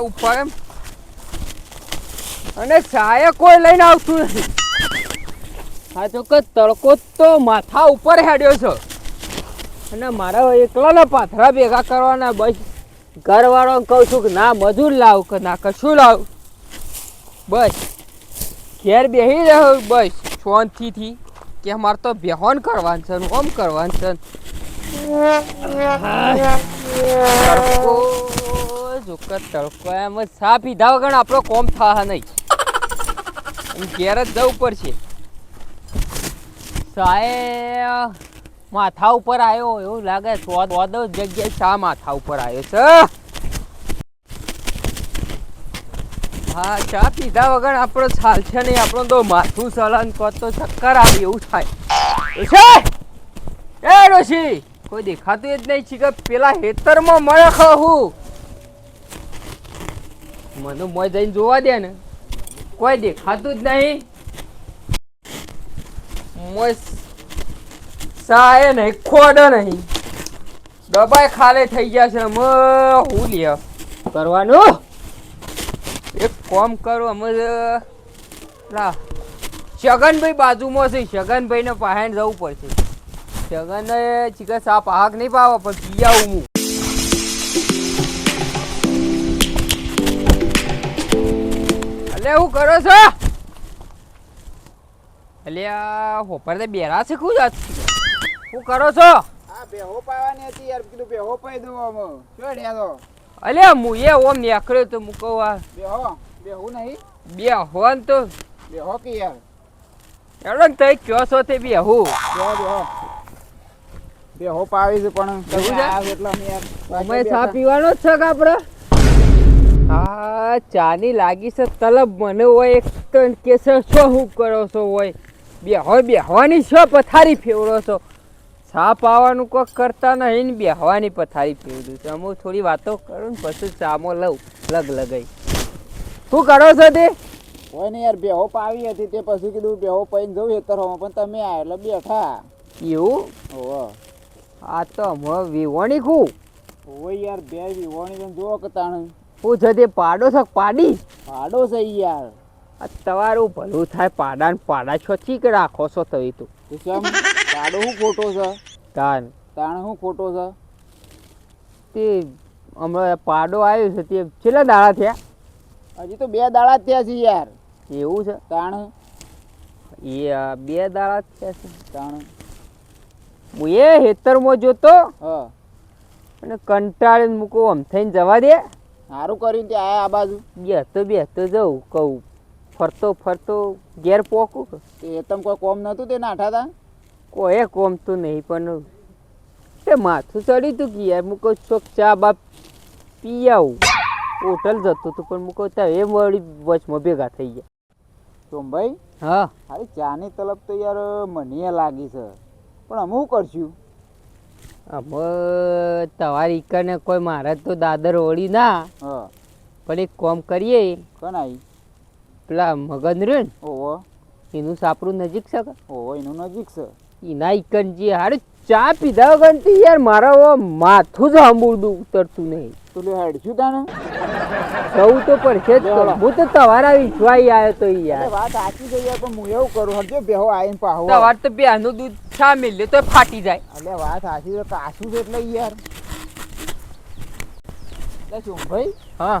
માથા ઉપર. એમ અને સાયા કોઈ લઈને આવતું નથી. આ તો કે તડકો તો માથા ઉપર હેડ્યો છે. અને મારા એકલાના પાથરા ભેગા કરવાના બસ. ઘરવાળાને કહું છું કે ના મજૂર લાવ કે ના કશું લાવ. બસ. ઘેર બેસી રહ્યો બસ. શાંતિથી. કે અમારે તો બેહોન કરવાનું છે ઓમ કરવાનું છે તડકો જો કે તડકો એમ જ સા પીધા વગર આપણો કોમ થા નહીં. ઘેર જ જવું પડશે સાએ માથા ઉપર આવ્યો, એવું લાગે સ્વાદ જગ્યાએ શા માથા ઉપર આવ્યો છે? હા, ચા પીધા વગર આપણો ચાલ છે નહીં, આપણો તો માથું સલન તો ચક્કર આવે એવું થાય. એ ડોશી કોઈ દેખાતું જ નહીં છે કે પેલા હેતરમાં મળે હું. મને મોય જઈને જોવા દે ને. કોઈ દેખાતું જ નહીં. મોય સાય નહીં, ખોડ નહીં. ડબાય ખાલી થઈ ગયા છે. અમે હું લે. કરવાનું? એક કોમ કરો, અમે લા શગનભાઈ બાજુમાં છે. શગનભાઈને પાસે જવું પડશે. શગન ચિકન સાપ આગ નહીં પાવા પણ પીયા હું. અલે હું કરો છો? અલ્યા હોપર તે બેરા છે કું જાત હું કરો છો? આ બેહો પાવાની હતી યાર કીધું બેહો પાઈ દઉં આમ. શું હેડ્યા તો? અલ્યા હું એ ઓમ નેકળ્યો તો આ. બેહો બેહું નહીં. બે હોન તો. બેહો કે યાર? એડો ને તઈ કયો છો તે બે હું. બેહો બેહો બેહો પાવી છે પણ એટલે અમે ચા પીવાનો જ છે કે આપણે હા ચાની લાગી છે તલબ મને હોય એક તો કે છો હું કરો છો હોય? બેહો બેહવાની છો પથારી ફેવરો છો? ચા પાવાનું કોઈ કરતા નહીં ને બેહવાની પથારી ફેવડું છે. હું થોડી વાતો કરું ને પછી ચામો લઉં લગ લગાઈ. શું કરો છો તે? કોઈ નહીં યાર બેહો પાવી હતી તે પછી કીધું બેહો પૈન જવું હેતરમાં પણ તમે આ એટલે બેઠા. એવું? ઓ આ તો હમણાં વિવણી કું હોય યાર બે વિવણી જુઓ કે તાણ હું છે તે પાડો છે પાડી? પાડો છે યાર. આ તમારું ભલું થાય પાડા ને પાડા છો ચીક રાખો છો તવી તો. કેમ પાડો શું ખોટો છે? તાન. તાણ શું ખોટો છે? તે હમણાં પાડો આવ્યો છે તે છેલ્લા દાડા થયા? હજી તો બે દાડા થયા છે યાર. એવું છે? તાણ? એ બે દાડા થયા છે. તાણ? હું એ હેતરમાં જોતો હા. અને કંટાળીને મૂકો આમ થઈને જવા દે. સારું કર્યું તે આયા આ બાજુ? બેહતો બેસતો જવું કહું. ફરતો ફરતો ઘેર પોકું એ તમ કોઈ કોમ નહોતું તે નાઠા હતા કોઈ કોમ તો નહીં પણ તે માથું ચડી તું કે યાર મૂકો ચોક ચા બાપ પી આવું. હોટલ જતો તું પણ મૂકો ત્યાં એ વળી વચમાં ભેગા થઈ ગયા. સોમભાઈ હા. હારી ચાની તલબ તો યાર મને લાગી છે. પણ અમે શું કરશું? અમે તમારી કને કોઈ મારે તો દાદર ઓળી ના. હા. પણ એક કોમ કરીએ. કનાઈ પેલા મગન રે ને ઓહો. એનું સાપરું નજીક છે ઓહો એનું નજીક છે. એના ઈકન જે હારે ચા પીધા વગર તો યાર મારા માથું જ આંબુડું ઉતરતું નહીં. તું લે હેડશું તાને? સૌ તો પડશે જ હું તો તમારા વિશ્વાઈ આવ્યો તો યાર. વાત સાચી જઈએ યાર પણ હું એવું કરું હજુ બેહો આવીને પાહો. તમારે તો બેનું દૂધ શા મિલે તો ફાટી જાય. એટલે વાત સાચી છે કાશું છે એટલે યાર. એટલે ભાઈ હા.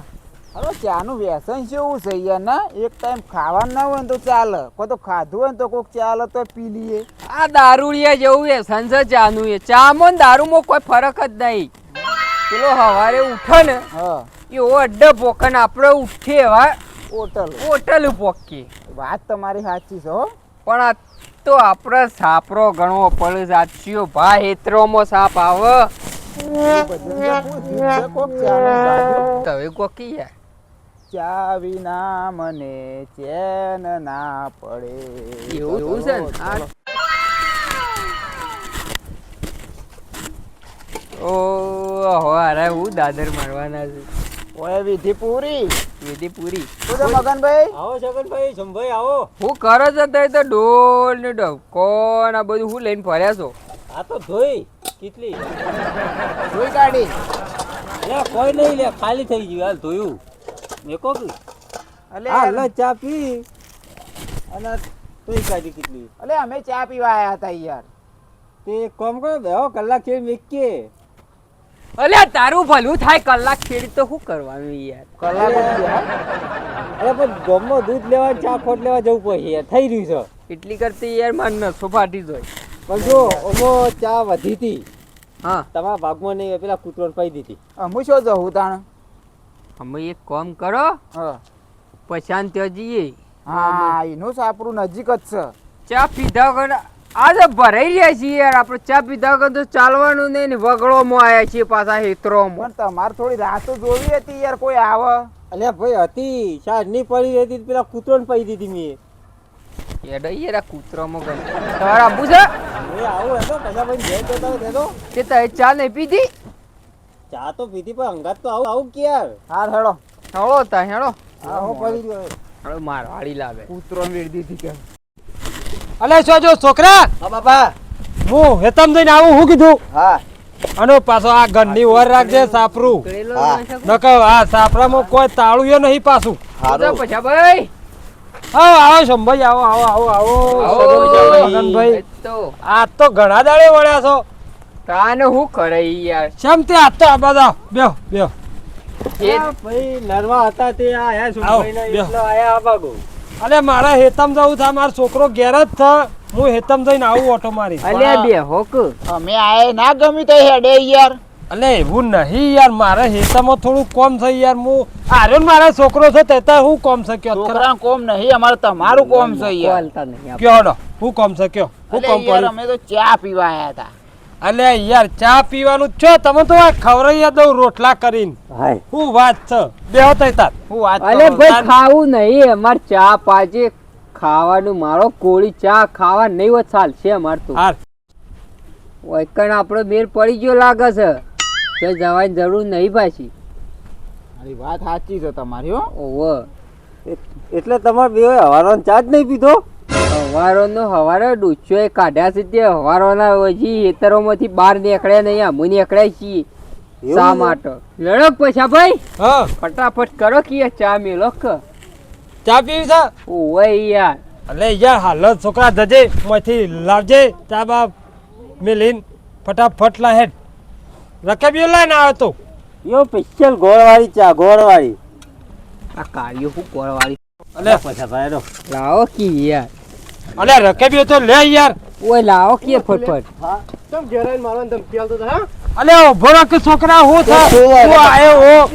હવે ચાનું વ્યસન કેવું છે યાર ના? એક ટાઈમ ખાવાનું ના હોય ને તો ચાલે. કોઈ તો ખાધું હોય ને તો કોઈક ચાલે તો પી લઈએ. આ દારૂડિયા જેવું વ્યસન છે ચાનું એ. ચામાં ને દારૂમાં કોઈ ફરક જ નહીં. પેલો હવારે ઉઠે ને હા. એવો અડ્ડે પોકન આપણે ઉઠીએ એવા હોટલ. હોટલ પોકીએ વાત તમારી સાચી છે હો. પણ આ તો આપણે સાપરો ગણવો પડે સાચીઓ ભાઈ હેતરોમાં સાપ આવ. કોકી યાર ચા વિના મને ચેન ના પડે. એવું એવું છે ને? ઓ હવે હું દાદર મારવાના છે. ઓય વિધિ પૂરી. વિધિ પૂરી. શું છે મગનભાઈ? આવો છગનભાઈ જમભાઈ આવો. હું કરો છો તઈ તો ડોલ ને કોણ આ બધું હું લઈને ફર્યા છો? આ તો ધોઈ કેટલી. ધોઈ કાઢી. લે કોઈ નહીં લે ખાલી થઈ ગયું હાલ ધોયું. મેકો કે અલે હાલ ચા પી. અને તોય કાઢી કેટલી. અલે અમે ચા પીવા આયા હતા યાર. તે કોમ કામ કરો બે કલાક છે મેકે અલ્યા તારું ભલું થાય કલાક ખેડી તો શું કરવાનું યાર? કલાક અરે પણ ગમો દૂધ લેવા ચા ખોટ લેવા જવું પડે યાર થઈ રહ્યું છે. એટલી કરતી યાર માર નસો ફાટી જોઈ પણ જો ઓમો ચા વધી હતી. હા. તમારા ભાગમાં નહીં પેલા કૂતરો પાઈ દીધી. હું શું જવું તાણ? અમે એક કામ કરો. હા. પછાન ત્યાં જઈએ. હા એનું સાપરું નજીક જ છે. ચા પીધા વગર આજે ભરાઈ રહ્યા છીએ યાર આપણે ચા પીધા વગર તો ચાલવાનું નહીં ને વગડોમાં આવ્યા છીએ પાછા હેતરોમાં. પણ તમારે થોડી રાતો જોવી હતી યાર કોઈ આવે. અલ્યા ભાઈ હતી. શાયદની પડી હતી પેલા પેલા કૂતરોને પડી દીધી મેં. યાર યાર આ કૂતરામાં તમારે છે? એ આવું હતો કશા ભાઈ તે ચા નહીં પીધી? ચા તો પીધી પણ અંગાત તો આવું આવું કે યાર? હાર હેડો. હેળો તા હેળો આ હું પડી રહ્યો. હવે મારવાડી લાગે. કૂતરો વેડી દીધી કે. અલે શું જો છોકરા! હા બાપા. હું હેતમ જઈને આવું હું કીધું? હા. અને પાછો આ ગંદી ઓર રાખજે સાપરું. નક. ના આ સાપરામાં કોઈ તાળું નહીં પાછું. બધા પછા ભાઈ. આવો આવો શંભાઈ આવો આવો આવો આવો. મગનભાઈ તો. આ તો ઘણા દાડે વળ્યા છો. કાને હું કરે યાર? શમ તે આ તો આ બધા બેહો બેહો. એ ભાઈ નરવા હતા તે આયા શું સુભાઈને બેહો. એટલે આયા આ બાગો અલે મારા હેતમ જવું થાય મારો છોકરો ઘેર જ થા. હું હેતમ જઈને આવું ઓટો મારી અલે બે હોક. અમે આય ના ગમી તો હેડે યાર. અલે એવું નહીં યાર મારે હેતમાં થોડું કોમ છે યાર. હું આર્યો મારા છોકરો છે તે તો હું કોમ છે કયો? છોકરા કોમ નહીં અમારે તમારું કોમ છે યાર. કયો હડો હું કોમ છે કયો? હું કોમ યાર અમે તો ચા પીવા આયા હતા. અલે યાર ચા પીવાનું છો. તમે તો આ ખવરાઈ દઉં રોટલા કરીને. હું વાત છે? બેહો તઈ તાર. હું વાત અલે ભાઈ ખાવું નહીં. અમાર ચા પાજે ખાવાનું. મારો કોળી ચા ખાવા નહીં હોત ચાલશે અમાર તો. હાર. વૈકણ આપણો મેર પડી ગયો લાગે છે. કે જવાની જરૂર નહીં પાછી. મારી વાત સાચી છે તમારી હો. ઓવ. એટલે તમારે બે હવાનો ચા જ નહીં પીધો? હવારોનો હવારો ડૂચો કાઢ્યા છે તે હવારોના હજી ખેતરોમાંથી બહાર નીકળે નહીં અમે નીકળે છીએ શા છે? માટે? લડો પછા ભાઈ? હા. ફટાફટ કરો કે ચા મેલો ચા પીવી છે? ઓય યાર. અલે યાર હાલ છોકરા જજે માંથી લાવજે ચા બા મેલીન ફટાફટ લા હેડ. રકેબીઓ લઈને આવ્યો તો? યો પિક્ચર ગોળવાળી ચા ગોળવાળી. આ કાર્યો હું ગોળવાળી અલે. પછા ભાઈ લાવો કી યાર. અલે રકેબીઓ તો લે યાર. ઓય લાવો કે ફટફટ. અલે ઓ રાખ કે છોકરા હું થા? તું આયો ઓ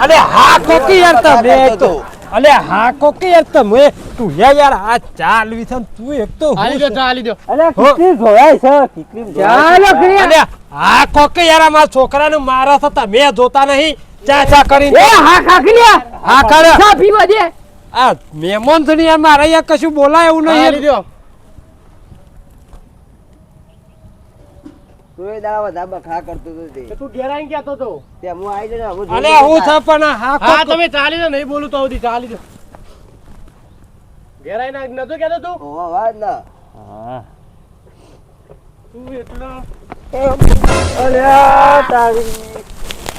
અલે હા કોકી યાર તમે તો. અલે હા કોકી યાર તમે. તું હે યાર આ ચાલવી છે તું એક તો હું દો અલે હો. કેટલી છે કેટલી ચાલો ફરી અલે હા કોકી યાર આ મારા છોકરાને મારા છે મે જોતા નહીં. ચા ચા કરીને. એ હા કાકલિયા હા કર ચા પીવા દે. આ મહેમાન છે ને યાર મારે યાર કશું બોલાય એવું નહીં. યાર. તું એ દાવા બધા બખા કરતો તો તે. તું ઘેર ગયા તો તો. તે હું આવી જને હવે અલે હું છે પણ હા હા તમે ચાલી દો નહીં બોલું તો આવતી ચાલી દો ઘેર ના નતો કેતો તું? ઓવા વાત ના. તું એટલા અલ્યા તારી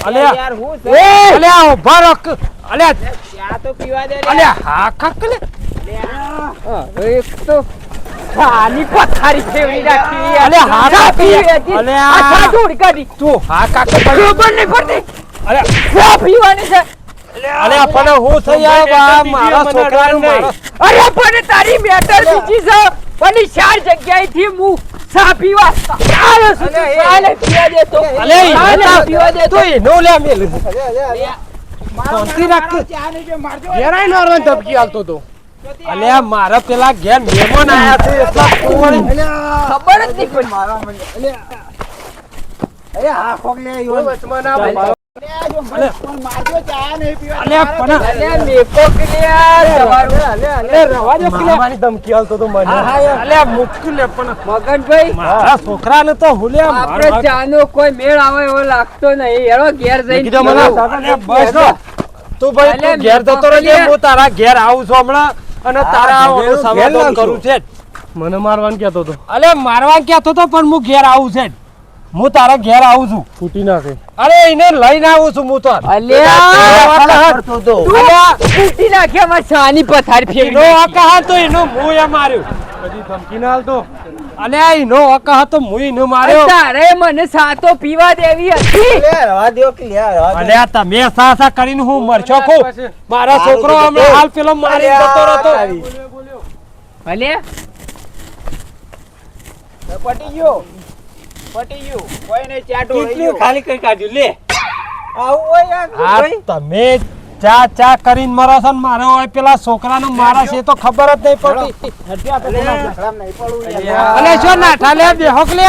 અલે યાર હું છે અલે ઊભા રાખ અલે ચા તો પીવા દે અલે હા કાક લે. એક તો ખાલી પથારી ફેરવી રાખી અલે હા ચા કાક પીવી યાર. હતી. અલે આ ચા કાઢી. તું હા કાક ખબર નહીં પડતી. અલે ચા પીવાની છે. અલે પણ હું થઈ યાર મારા છોકરાનું મારા અરે પણ તારી મેટર બીજી છે. પણ ચાર જગ્યાએથી હું ચા પીવા ચાલે ચાલે પીવા દે તો. અલે ચા પીવા દે તો. એનો લે મેલ શાંતિ રાખ ચા નહીં પીવા, મારજો. ઘેર આવીને નોર્મલ ધબકી આલતો તો. અલે મારા પેલા ઘેર મહેમાન આયા છે એટલા કોણ? ખબર જ નહીં પડી અરે હા ખોક લે કોઈ વચમાં ના ભાઈ. ને ચા તો મને. અલે મુશ્કેલ લે પણ. મગનભાઈ મારા છોકરાને તો હુલ્યા આપણે ચાનો કોઈ મેળ આવે એવો લાગતો નહીં. એનો ઘેર જઈને કીધું મને. પીવું. અલે બસ નો. તું ભાઈ ઘેર જતો રહેજે. હું તારા ઘેર આવું છું હમણાં અને તારા સમાધાન કરું છે. જ. મને મારવાનું કહેતો હતો. અલે મારવાનું કહેતો તો પણ હું ઘેર આવું છે. જ. હું તારા ઘેર આવું છું. ફૂટી નાખે અરે એને લઈને આવું છું હું તો. અલ્યા નાખે તો માં શાની પથારી એનો ફેરવી હક હતો એનો મું એ માર્યો. પછી ધમકી ના હાલતો અલ્યા એનો અકહા તો મું એનો માર્યો. તારે મને સાતો પીવા દેવી હતી. રવા દો કે. અલ્યા તમે સા સા કરીને હું મરશો કો મારા છોકરો હમણાં હાલ પેલો મારી જતો રહેતો. ભલે પટી ગયો. પટી ગયું. કોઈ નહીં કેટલું ખાલી કરી કાઢ્યું લે. આવું હોય યાર, ભાઈ. તમે ચા ચા કરીને મારા છો ને મારો હોય પેલા છોકરાનો મારા છે તો ખબર જ નહીં પડતી. ઝઘડામાં નહીં અલે શું નાઠા લે બેહોક લે.